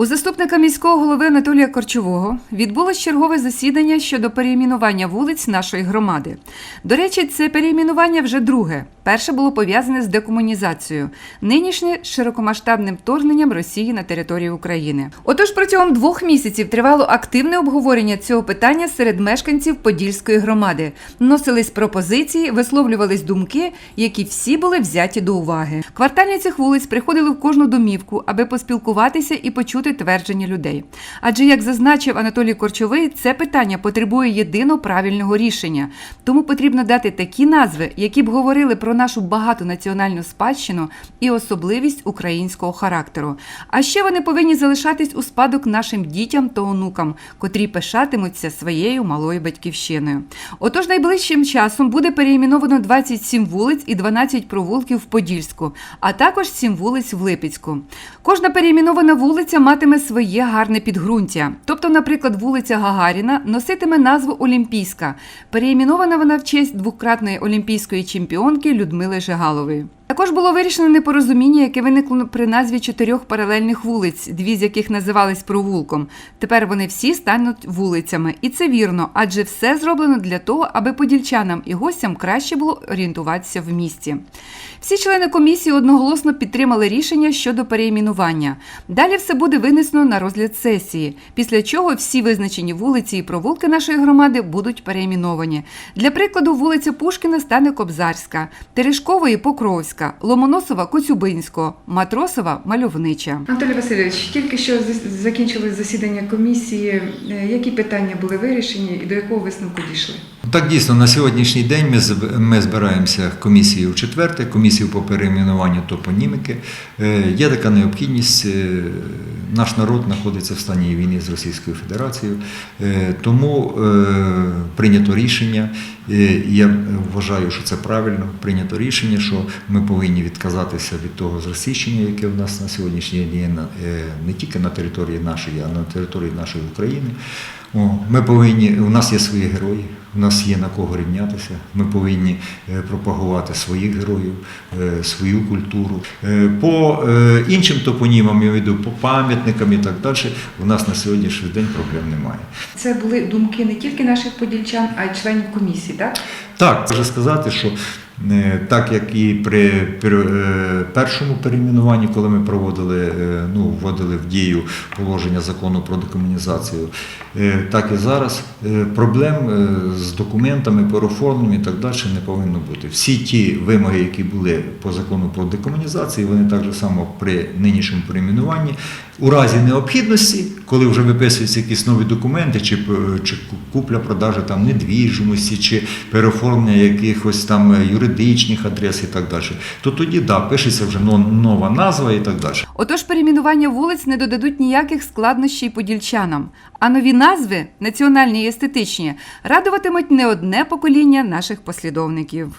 У заступника міського голови Анатолія Корчового відбулось чергове засідання щодо перейменування вулиць нашої громади. До речі, це перейменування вже друге. Перше було пов'язане з декомунізацією, нинішнє широкомасштабним вторгненням Росії на територію України. Отож, протягом двох місяців тривало активне обговорення цього питання серед мешканців Подільської громади. Вносились пропозиції, висловлювались думки, які всі були взяті до уваги. Квартальні цих вулиць приходили в кожну домівку, аби поспілкуватися і почути твердження людей. Адже, як зазначив Анатолій Корчовий, це питання потребує єдино правильного рішення. Тому потрібно дати такі назви, які б говорили про нашу багатонаціональну спадщину і особливість українського характеру. А ще вони повинні залишатись у спадок нашим дітям та онукам, котрі пишатимуться своєю малою батьківщиною. Отож, найближчим часом буде переіменовано 27 вулиць і 12 провулків в Подільську, а також 7 вулиць в Липецьку. Кожна переіменована вулиця матиме своє гарне підґрунтя. Тобто, наприклад, вулиця Гагаріна носитиме назву Олімпійська. Переіменована вона в честь двократної олімпійської чемпіонки Людмили Жигалової. Також було вирішено непорозуміння, яке виникло при назві чотирьох паралельних вулиць, дві з яких називались провулком. Тепер вони всі стануть вулицями, і це вірно, адже все зроблено для того, аби подільчанам і гостям краще було орієнтуватися в місті. Всі члени комісії одноголосно підтримали рішення щодо переіменування. Далі все буде винесено на розгляд сесії, після чого всі визначені вулиці і провулки нашої громади будуть переіменовані. Для прикладу, вулиця Пушкіна стане Кобзарська, Терешкової Покровська, Ломоносова Коцюбинського, Матросова Мальовнича. Анатолій Васильович, тільки що закінчилось засідання комісії. Е, Які питання були вирішені і до якого висновку дійшли? Так, дійсно, на сьогоднішній день ми, ми збираємося комісією в четверте, комісію по перейменуванню топоніміки. Е, Є така необхідність. е, Наш народ знаходиться в стані війни з Російською Федерацією, е, тому прийнято рішення. Я вважаю, що це правильно. Прийнято рішення, що ми повинні відказатися від того зросійщення, яке в нас на сьогоднішній день є не тільки на території нашої, а на території нашої України. Ми повинні, у нас є свої герої, у нас є на кого рівнятися. Ми повинні е, пропагувати своїх героїв, е, свою культуру. Е, По іншим топонімам, я веду, по пам'ятникам і так далі, у нас на сьогоднішній день проблем немає. Це були думки не тільки наших подільчан, а й членів комісії, так? Так, можу сказати, що так як і при, е, першому перейменуванні, коли ми проводили, е, ну, вводили в дію положення закону про декомунізацію, е, так і зараз е, проблем е, з документами, переоформленням і так далі не повинно бути. Всі ті вимоги, які були по закону про декомунізацію, вони так само при нинішньому перейменуванні, у разі необхідності, коли вже виписуються якісь нові документи, чи, чи купля-продажа там недвіжимості, чи переоформлення якихось там юридичних адрес і так далі, то тоді да, пишеться вже но- нова назва і так далі. Отож, перейменування вулиць не додадуть ніяких складнощів подільчанам, а нові назви, національні і естетичні, радуватимуть не одне покоління наших послідовників.